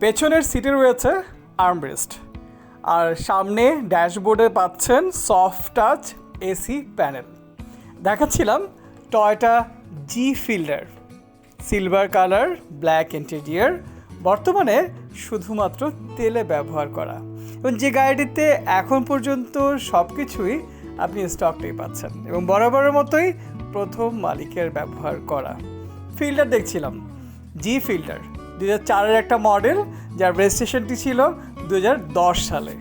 পেছনের সিটে রয়েছে আর্মরেস্ট আর সামনে ড্যাশবোর্ডে পাচ্ছেন সফট টাচ এসি প্যানেল দেখাচ্ছিলাম Toyota G fielder silver colour black interior বর্তমানে শুধুমাত্র তেলে ব্যবহার করা। এবং যে গাড়িটিতে এখন পর্যন্ত সব কিছুই আপনি স্টকটাই পাচ্ছেন, এবং বরাবরের মতোই প্রথম মালিকের ব্যবহার করা। ফিল্টার দেখছিলাম জি ফিল্টার দু চারের একটা মডেল যার রেজিস্ট্রেশনটি ছিল দু হাজার দশ সালে।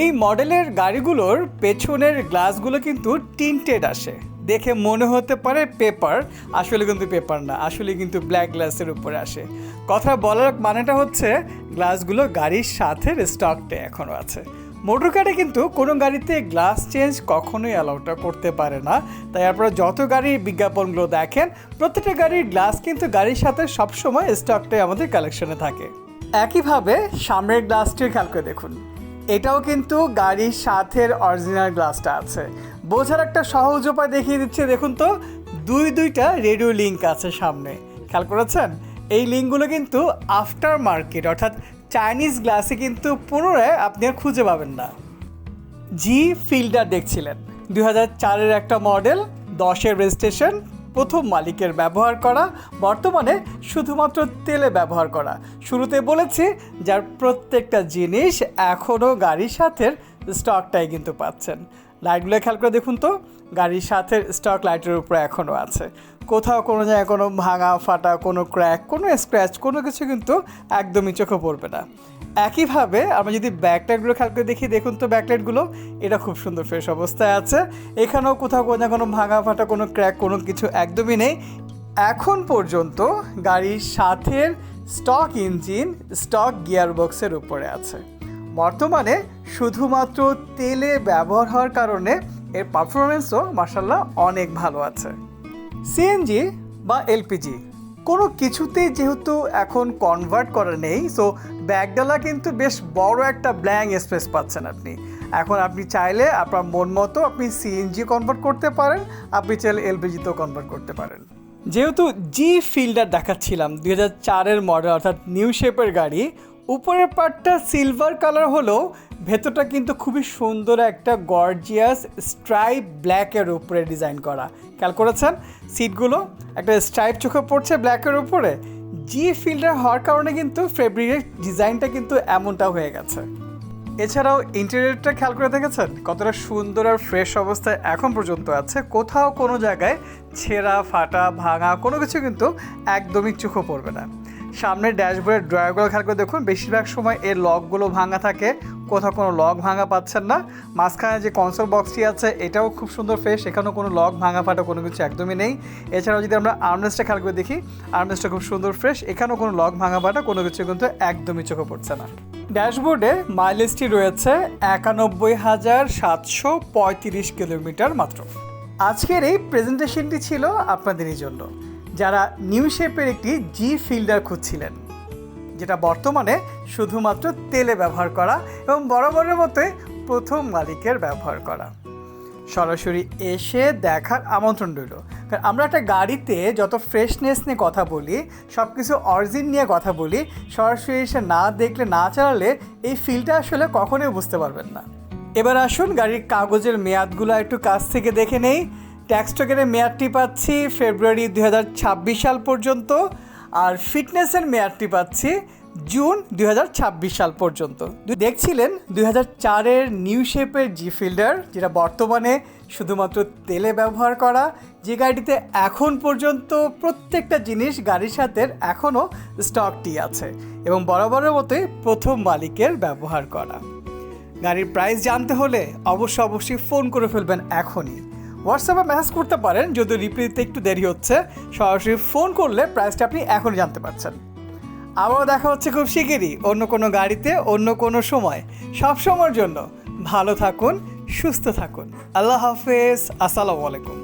এই মডেলের গাড়িগুলোর পেছনের গ্লাসগুলো কিন্তু টিন্টেড আসে। দেখে মনে হতে পারে পেপার, আসলে কিন্তু পেপার না, আসলে কিন্তু ব্ল্যাক গ্লাসের উপরে আসে। কথা বলার মানেটা হচ্ছে, গ্লাসগুলো গাড়ির সাথে স্টকটে এখনও আছে। মোটর কারে কিন্তু কোনো গাড়িতে গ্লাস চেঞ্জ কখনোই অ্যালাউটা করতে পারে না। তাই আপনারা যত গাড়ির বিজ্ঞাপনগুলো দেখেন, প্রত্যেকটা গাড়ির গ্লাস কিন্তু গাড়ির সাথে সবসময় স্টকটাই আমাদের কালেকশনে থাকে। একইভাবে সামনের গ্লাসটির খেয়াল করে দেখুন। এটাও কিন্তু গাড়ির সাথের অরিজিনাল গ্লাসটা আছে। বোঝার একটা সহজ উপায় দেখিয়ে দিচ্ছে, দেখুন তো। দুই দুইটা রেডিও লিঙ্ক আছে সামনে। খেয়াল করেছেন? এই লিঙ্কগুলো কিন্তু আফটার মার্কেট অর্থাৎ চাইনিজ গ্লাসে কিন্তু পুনরায় আপনি আর খুঁজে পাবেন না। জি ফিল্ডার দেখছিলেন। হাজার চারের একটা মডেল, দশের রেজিস্ট্রেশন, প্রথম মালিকের ব্যবহার করা, বর্তমানে শুধুমাত্র তেলে ব্যবহার করা। শুরুতে বলেছি, যার প্রত্যেকটা জিনিস এখনও গাড়ির সাথে স্টকটাই কিন্তু পাচ্ছেন। লাইটগুলো খেয়াল করে দেখুন তো, গাড়ির সাথে স্টক লাইটের উপরে এখনও আছে। কোথাও কোনো জায়গায় কোনো ভাঙা, ফাটা, কোনো ক্র্যাক কোনো স্ক্র্যাচ কোনো কিছু কিন্তু একদমই চোখে পড়বে না। একইভাবে আমরা যদি ব্যাকলাইটগুলো খেয়াল করে দেখি, দেখুন তো ব্যাকলাইটগুলো এটা খুব সুন্দর ফ্রেশ অবস্থায় আছে। এখানেও কোথাও কোনো কোনো ভাঙা, ফাটা, কোনো ক্র্যাক কোনো কিছু একদমই নেই। এখন পর্যন্ত গাড়ির সাথের স্টক ইঞ্জিন স্টক গিয়ার বক্সের উপরে আছে। বর্তমানে শুধুমাত্র তেলে ব্যবহার হওয়ার কারণে এর পারফরমেন্সও মার্শাল্লাহ অনেক ভালো আছে। সিএনজি বা এলপিজি কোনো কিছুতেই যেহেতু এখন কনভার্ট করা নেই সো ব্যাগডালা কিন্তু বেশ বড় একটা ব্ল্যাঙ্ক স্পেস পাচ্ছেন আপনি। এখন আপনি চাইলে আপনার মন মতো আপনি সিএনজি কনভার্ট করতে পারেন, আপনি চাইলে এলপিজিতেও কনভার্ট করতে পারেন। যেহেতু জি ফিল্ডার দেখাচ্ছিলাম, দুই হাজার চারের মডেল অর্থাৎ নিউ শেপের গাড়ি, উপরের পার্টটা সিলভার কালার হলেও ভেতরটা কিন্তু খুবই সুন্দর একটা গর্জিয়াস স্ট্রাইপ ব্ল্যাকের উপরে ডিজাইন করা। খেয়াল করেছেন? সিটগুলো একটা স্ট্রাইপ চোখে পড়ছে ব্ল্যাকের উপরে। জি ফিল্ডার হওয়ার কারণে কিন্তু ফেব্রিকের ডিজাইনটা কিন্তু এমনটা হয়ে গেছে। এছাড়াও ইন্টেরিয়রটা খেয়াল করে দেখেছেন? কতটা সুন্দর আর ফ্রেশ অবস্থায় এখন পর্যন্ত আছে। কোথাও কোনো জায়গায় ছেঁড়া, ফাটা, ভাঙা কোনো কিছু কিন্তু একদমই চোখে পড়বে না। সামনের ড্যাশবোর্ডের ড্রয়ারগুলো খেয়াল করে দেখুন। বেশিরভাগ সময় এর লকগুলো ভাঙা থাকে। কোথাও কোনো লক ভাঙা পাচ্ছেন না। মাঝখানে যে কনসোল বক্সটি আছে, এটাও খুব সুন্দর ফ্রেশ এখানেও কোনো লক ভাঙা ফাটা কোনো কিছু একদমই নেই। এছাড়াও যদি আমরা আর্মরেস্টটা খেয়াল করে দেখি আর্মরেস্টটা খুব সুন্দর ফ্রেশ এখানেও কোনো লক ভাঙা ফাটা, কোনো কিছু কিন্তু একদমই চোখে পড়ছে না। ড্যাশবোর্ডে মাইলেজটি রয়েছে একানব্বই হাজার সাতশো পঁয়ত্রিশ কিলোমিটার মাত্র। আজকের এই প্রেজেন্টেশনটি ছিল আপনাদেরই জন্য। যারা নিউ শেপের একটি জি ফিল্ডার খুঁজছিলেন যেটা বর্তমানে শুধুমাত্র তেলে ব্যবহার করা এবং বরাবরের মতোই প্রথম মালিকের ব্যবহার করা। সরাসরি এসে দেখার আমন্ত্রণ রইল। কারণ আমরা একটা গাড়িতে যত ফ্রেশনেস নিয়ে কথা বলি সব কিছু অরিজিন নিয়ে কথা বলি, সরাসরি এসে না দেখলে, না চালালে এই ফিলটা আসলে কখনোই বুঝতে পারবেন না। এবার আসুন, গাড়ির কাগজের মেয়াদগুলো একটু কাছ থেকে দেখে নেই। ট্যাক্স টোকেনের মেয়াদটি পাচ্ছি ফেব্রুয়ারি দু হাজার ছাব্বিশ সাল পর্যন্ত। আর ফিটনেসের মেয়াদটি পাচ্ছি জুন দু হাজার ছাব্বিশ সাল পর্যন্ত। দেখছিলেন দুই চারের নিউ শেপের জি ফিল্ডার যেটা বর্তমানে শুধুমাত্র তেলে ব্যবহার করা, যে গাড়িটিতে এখন পর্যন্ত প্রত্যেকটা জিনিস গাড়ির সাথে এখনও স্টকটি আছে এবং বরাবরের মতোই প্রথম মালিকের ব্যবহার করা। গাড়ির প্রাইস জানতে হলে অবশ্য অবশ্যই ফোন করে ফেলবেন এখনই। হোয়াটসঅ্যাপে মেসেজ করতে পারেন যদি রিপ্লাই দিতে একটু দেরি হচ্ছে। সরাসরি ফোন করলে প্রাইসটা আপনি এখনই জানতে পারছেন। আবারও দেখা হচ্ছে খুব শিগগিরই, অন্য কোনো গাড়িতে, অন্য কোনো সময়। সব সময়ের জন্য ভালো থাকুন, সুস্থ থাকুন। আল্লাহ হাফেজ, আসসালামু আলাইকুম।